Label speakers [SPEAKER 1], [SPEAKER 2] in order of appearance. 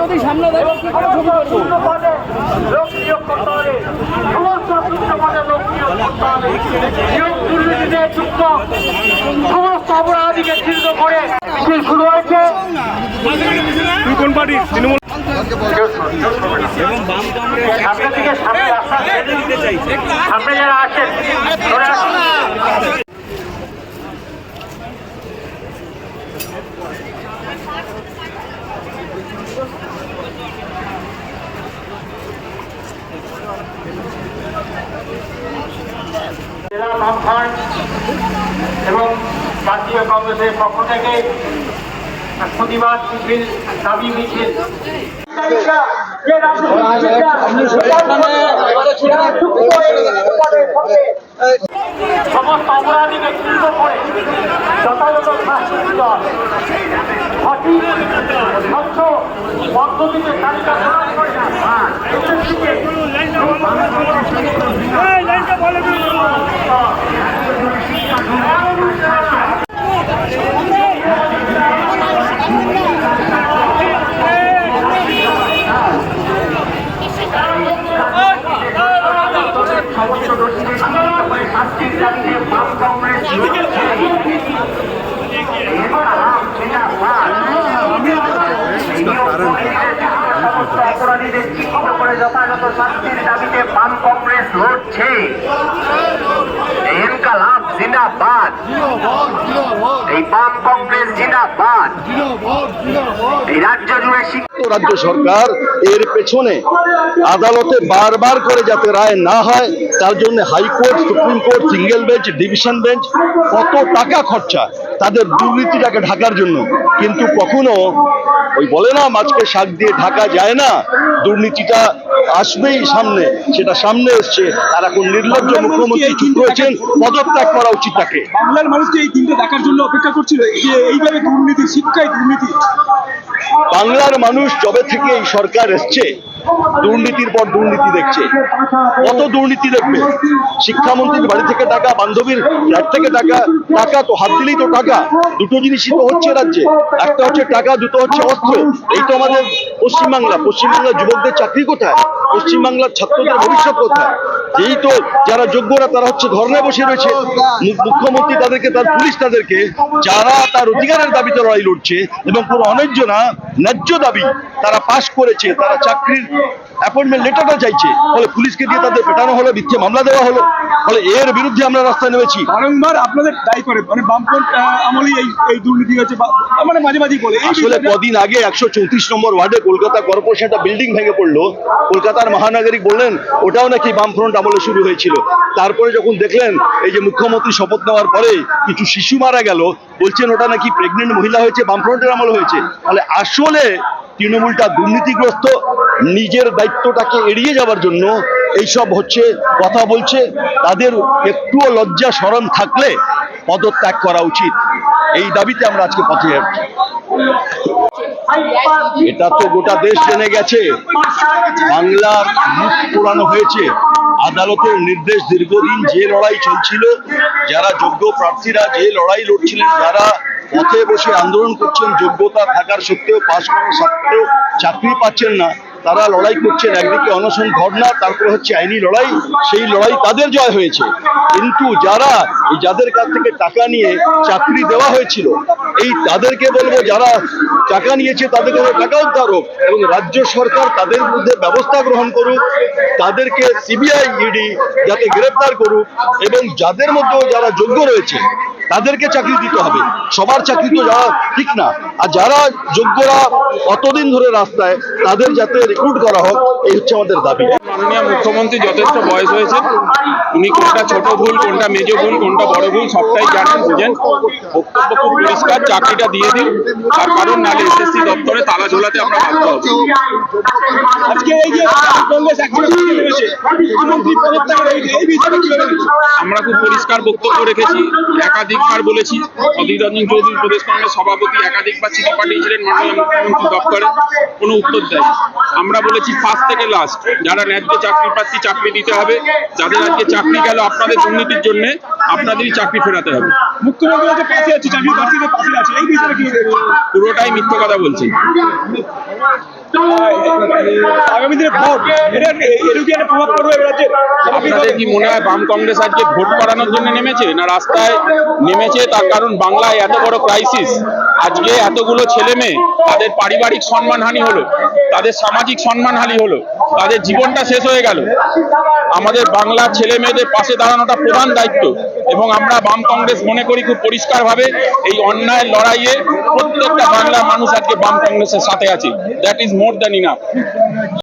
[SPEAKER 1] যদি সামনে
[SPEAKER 2] লোক নিয়োগ করতে হবে সমস্ত পদে লোক নিয়োগ করতে হবে নিয়োগ দুর্নীতিতে যুক্ত সমস্ত অপরাধীকে চিহ্নিত করে মিছিল শুরু হয়েছে
[SPEAKER 3] কোন পার্টি তৃণমূল
[SPEAKER 2] সামনে যারা আছেন এবং জাতীয় কংগ্রেসের পক্ষ থেকে প্রতিবাদ মিছিল দাবি মিছিল সমস্ত অপরাধীকে চিহ্নিত করে যথাযথ শাস্তি সঠিক স্বচ্ছ পদ্ধতিতে তালিকা করে SSC-কে সমস্ত দোষীদের চিহ্নিত করে শাস্তির দাবিতে বাম কংগ্রেস অপরাধীদের চিহ্নিত করে যথাযথ শাস্তির দাবিতে বাম কংগ্রেস লড়ছে। ইনকালাব জিন্দাবাদ। এই বাম কংগ্রেস জিন্দাবাদ। এই রাজ্য জুড়ে
[SPEAKER 4] রাজ্য সরকার এর পেছনে আদালতে বারবার করে যাতে রায় না হয়, তার জন্য high court, supreme court, single bench, division bench কত টাকা খরচা তাদের দুর্নীতিটাকে ঢাকার জন্য। কিন্তু কখনো ওই বলে না, মাছকে শাক দিয়ে ঢাকা যায় না, দুর্নীতিটা আসবেই সামনে, সেটা সামনে এসছে। আর এখন নির্লজ্জ মুখ্যমন্ত্রী চুপ রয়েছেন পদত্যাগ করা উচিত তাকে
[SPEAKER 3] বাংলার মানুষকে এই দিনটা দেখার জন্য অপেক্ষা করছিল। যে এইভাবে দুর্নীতি শিক্ষায় দুর্নীতি।
[SPEAKER 4] বাংলার মানুষ যবে থেকে এই সরকার এসছে দুর্নীতির পর দুর্নীতি দেখছে। কত দুর্নীতি দেখবে? শিক্ষামন্ত্রীর বাড়ি থেকে টাকা, বান্ধবীর ফ্ল্যাট থেকে টাকা টাকা তো হাত দিলেই তো টাকা। দুটো জিনিসই তো হচ্ছে রাজ্যে। একটা হচ্ছে টাকা, দুটো হচ্ছে অস্ত্র এই তো আমাদের পশ্চিমবাংলা। পশ্চিমবাংলার যুবকদের চাকরি কোথায়? পশ্চিমবাংলার ছাত্রদের ভবিষ্যৎ কোথায়? এই তো যারা যোগ্যরা, তারা হচ্ছে ধর্নায় বসে রয়েছে। মুখ্যমন্ত্রী তাদেরকে, তার পুলিশ তাদেরকে, যারা তার অধিকারের দাবিতে লড়াই লড়ছে এবং কোনো অন্যায্য না ন্যায্য দাবি তারা পাশ করেছে, তারা চাকরির Yes. অ্যাপয়েন্টমেন্ট লেটারটা চাইছে। ফলে পুলিশকে দিয়ে তাদের পেটানো হলো মিথ্যে মামলা দেওয়া হলো। ফলে এর বিরুদ্ধে আমরা রাস্তায় নেমেছি।
[SPEAKER 3] বারংবার আপনাদের দায়ী করে মানে বামপন্থ আমলেই এই এই দুর্নীতি হচ্ছে মানে মাঝে মাঝে বলে।
[SPEAKER 4] আসলে কদিন আগে একশো চৌত্রিশ নম্বর ওয়ার্ডে কলকাতা কর্পোরেশন একটা বিল্ডিং ভেঙে পড়ল। কলকাতার মহানাগরিক বললেন ওটাও নাকি বামফ্রন্ট আমলে শুরু হয়েছিল। তারপরে যখন দেখলেন এই যে মুখ্যমন্ত্রী শপথ নেওয়ার পরে কিছু শিশু মারা গেল বলছেন ওটা নাকি প্রেগনেন্ট মহিলা হয়েছে বামফ্রন্টের আমলে হয়েছে। তাহলে আসলে তৃণমূলটা দুর্নীতিগ্রস্ত নিজের দায়িত্বটাকে এড়িয়ে যাওয়ার জন্য এইসব হচ্ছে কথা বলছে। তাদের একটুও লজ্জা স্মরণ থাকলে পদত্যাগ করা উচিত। এই দাবিতে আমরা আজকে পথে যাচ্ছি। এটা তো গোটা দেশ জেনে গেছে। বাংলার মুখ পোড়ানো হয়েছে। আদালতের নির্দেশ দীর্ঘদিন যে লড়াই চলছিল, যারা যোগ্য প্রার্থীরা যে লড়াই লড়ছিলেন, যারা পথে বসে আন্দোলন করছেন, যোগ্যতা থাকার সত্ত্বেও, পাশ করার সত্ত্বেও চাকরি পাচ্ছেন না। তারা লড়াই করছেন, একদিকে অনশন ধর্ণা তারপরে হচ্ছে আইনি লড়াই, সেই লড়াই তাদের জয় হয়েছে। কিন্তু যারা যাদের কাছ থেকে টাকা নিয়ে চাকরি দেওয়া হয়েছিল, এই তাদেরকে বলব যারা টাকা নিয়েছে তাদেরকে টাকা উদ্ধার হোক এবং রাজ্য সরকার তাদের বিরুদ্ধে ব্যবস্থা গ্রহণ করুক, তাদেরকে সিবিআই ইডি যাতে গ্রেপ্তার করুক এবং যাদের মধ্যেও যারা যোগ্য রয়েছে, তাদেরকে চাকরি দিতে হবে। সবার চাকরি তো যারা ঠিক না। আর যারা যোগ্যরা অতদিন ধরে রাস্তায়, তাদের যাতে রিক্রুট করা হোক এই হচ্ছে আমাদের দাবি।
[SPEAKER 5] মাননীয় মুখ্যমন্ত্রী যথেষ্ট বয়স হয়েছে উনি কোনটা ছোট ভুল কোনটা মেজ ভুল কোনটা বড় ভুল সবটাই জানেন বুঝেন। বক্তব্য খুব পরিষ্কার চাকরিটা দিয়ে দিন। তার কারণ নালে এসএসসি দপ্তরে তালা ঝোলাতে আমরা বাধ্য হব।
[SPEAKER 3] আজকে এই যে কংগ্রেস?
[SPEAKER 5] আমরা খুব পরিষ্কার বক্তব্য রেখেছি একাধিকবার বলেছি। অধীর রঞ্জন চৌধুরী প্রদেশ কংগ্রেস সভাপতি একাধিকবার চিঠি পাঠিয়েছিলেন মাননীয় মুখ্যমন্ত্রী দপ্তরে কোনো উত্তর দেয় আমরা বলেছি ফার্স্ট থেকে লাস্ট যারা ন্যায্য চাকরি পাচ্ছি চাকরি দিতে হবে যাদের আজকে চাকরি গেল আপনাদের দুর্নীতির জন্য আপনাদেরই চাকরি ফেরাতে হবে।
[SPEAKER 3] মুখ্যমন্ত্রী পাশে আছে চাকরি প্রার্থীদের পাশে আছে এই বিষয়ে
[SPEAKER 5] পুরোটাই মিথ্যে কথা বলছেন
[SPEAKER 3] আগামী দিনে ভোট। এটা প্রভাব পড়বে
[SPEAKER 5] আপনাদের কি মনে হয় বাম কংগ্রেস আজকে ভোট করানোর জন্য নেমেছে, না রাস্তায় নেমেছে? তার কারণ বাংলায় এত বড় ক্রাইসিস আজকে এতগুলো ছেলে মেয়ে তাদের পারিবারিক সম্মানহানি হলো, তাদের সামাজিক সম্মানহানি হলো, তাদের জীবনটা শেষ হয়ে গেল। আমাদের বাংলার ছেলে মেয়েদের পাশে দাঁড়ানোটা প্রধান দায়িত্ব এবং আমরা বাম কংগ্রেস মনে করি খুব পরিষ্কারভাবে এই অন্যায়ের লড়াইয়ে প্রত্যেকটা বাংলার মানুষ আজকে বাম কংগ্রেসের সাথে আছে। That is more than enough.